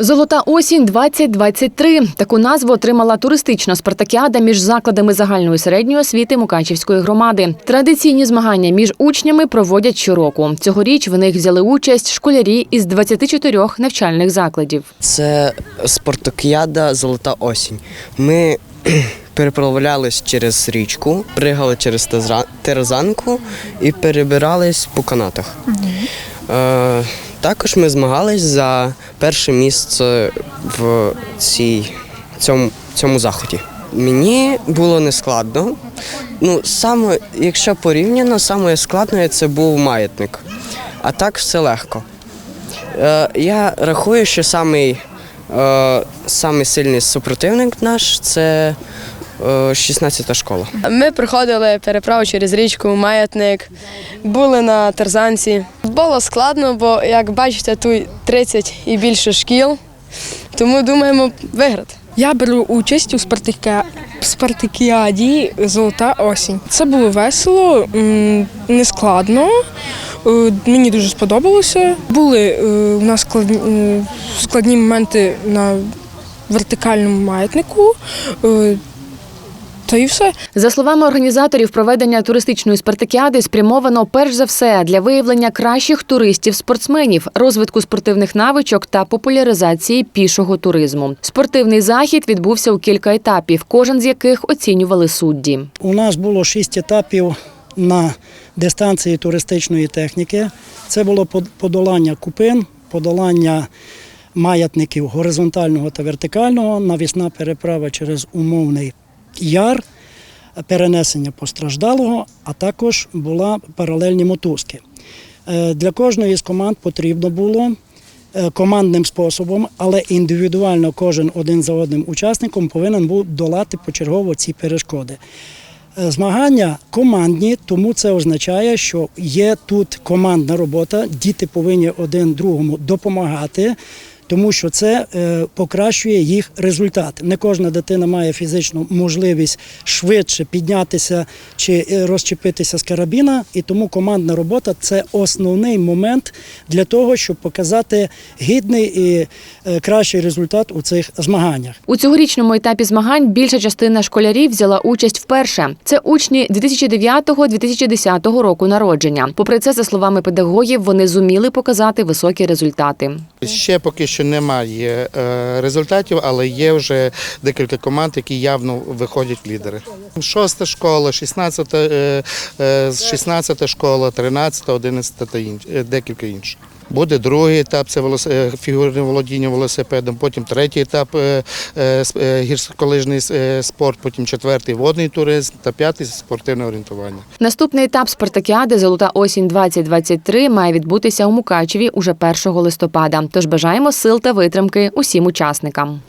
Золота осінь 2023 Таку назву отримала туристична спартакіада між закладами загальної середньої освіти Мукачівської громади. Традиційні змагання між учнями проводять щороку. Цьогоріч в них взяли участь школярі із 24 навчальних закладів. Це спартакіада Золота осінь. Ми переправлялись через річку, пригали через терзанку і перебирались по канатах. Е, також ми змагались за перше місце в цій, цьому, цьому заході. Мені було нескладно. Ну, саме, якщо порівняно, саме складне це був маятник. А так все легко. Е, я рахую, що самий, е, самий сильний супротивник наш це е, 16-та школа. Ми проходили переправу через річку, маятник, були на тарзанці. Було складно, бо як бачите, тут 30 і більше шкіл, тому думаємо виграти. Я беру участь у спартакі... спартакіаді Золота осінь. Це було весело, нескладно. е, Мені дуже сподобалося. Були е, у нас складні, е, складні моменти на вертикальному маятнику. Та і все. За словами організаторів, проведення туристичної спартакіади спрямовано перш за все для виявлення кращих туристів-спортсменів, розвитку спортивних навичок та популяризації пішого туризму. Спортивний захід відбувся у кілька етапів, кожен з яких оцінювали судді. У нас було шість етапів на дистанції туристичної техніки. Це було подолання купин, подолання маятників горизонтального та вертикального, навісна переправа через умовний яр, перенесення постраждалого, а також була паралельні мотузки. Е, Для кожної з команд потрібно було е, командним способом, але індивідуально кожен один за одним учасником повинен був долати почергово ці перешкоди. Е, Змагання командні, тому це означає, що є тут командна робота. Діти повинні один другому допомагати, тому що це е, покращує їх результат. Не кожна дитина має фізичну можливість швидше піднятися чи е, розчепитися з карабіна, і тому командна робота це основний момент для того, щоб показати гідний і е, кращий результат у цих змаганнях. У цьогорічному етапі змагань більша частина школярів взяла участь вперше. Це учні 2009-2010 року народження. Попри це, за словами педагогів, вони зуміли показати високі результати. Ще поки що немає е, результатів, але є вже декілька команд, які явно виходять лідери. Шоста школа, 16, е, е, 16 школа, 13, 11 та декілька інших. Буде другий етап, це е, фігурне володіння велосипедом, потім третій етап е, е, гірськолижний спорт, потім четвертий водний туризм та п'ятий спортивне орієнтування. Наступний етап спартакіади Золота осінь 2023 має відбутися у Мукачеві уже 1 листопада. Тож бажаємо сил та витримки усім учасникам.